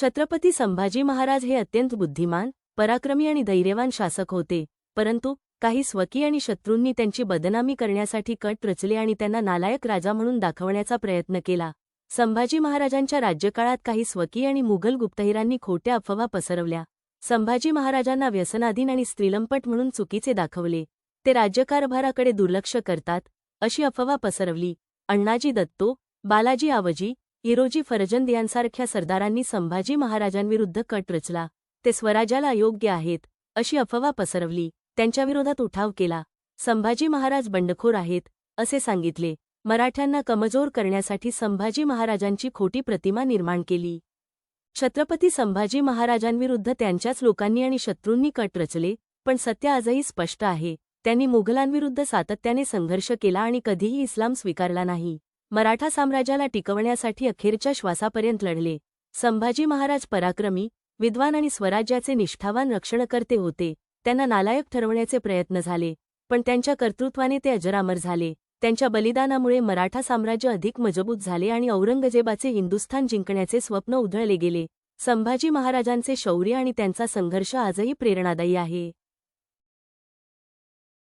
छत्रपती संभाजी महाराज हे अत्यंत बुद्धिमान पराक्रमी आणि धैर्यवान शासक होते परंतु काही स्वकीय आणि शत्रूंनी त्यांची बदनामी करण्यासाठी कट रचले आणि त्यांना नालायक राजा म्हणून दाखवण्याचा प्रयत्न केला. संभाजी महाराजांच्या राज्यकाळात काही स्वकीय आणि मुघल गुप्तहेरांनी खोट्या अफवा पसरवल्या. संभाजी महाराजांना व्यसनाधीन आणि स्त्रीलंपट म्हणून चुकीचे दाखवले. ते राज्यकारभाराकडे दुर्लक्ष करतात अशी अफवा पसरवली. अण्णाजी दत्तो बालाजी आवजी हिरोजी फरजंद यांसारख्या सरदारांनी संभाजी महाराजांविरुद्ध कट रचला. ते स्वराज्याला अयोग्य आहेत अशी अफवा पसरवली. त्यांच्याविरोधात उठाव केला. संभाजी महाराज बंडखोर आहेत असे सांगितले. मराठ्यांना कमजोर करण्यासाठी संभाजी महाराजांची खोटी प्रतिमा निर्माण केली. छत्रपती संभाजी महाराजांविरुद्ध त्यांच्याच लोकांनी आणि शत्रूंनी कट रचले पण सत्य आजही स्पष्ट आहे. त्यांनी मुघलांविरुद्ध सातत्याने संघर्ष केला आणि कधीही इस्लाम स्वीकारला नाही. मराठा साम्राज्याला टिकवण्यासाठी अखेरच्या श्वासापर्यंत लढले. संभाजी महाराज पराक्रमी विद्वान आणि स्वराज्याचे निष्ठावान रक्षणकर्ते होते. त्यांना नालायक ठरवण्याचे प्रयत्न झाले पण त्यांच्या कर्तृत्वाने ते अजरामर झाले. त्यांच्या बलिदानामुळे मराठा साम्राज्य अधिक मजबूत झाले आणि औरंगजेबाचे हिंदुस्थान जिंकण्याचे स्वप्न उधळले गेले. संभाजी महाराजांचे शौर्य आणि त्यांचा संघर्ष आजही प्रेरणादायी आहे.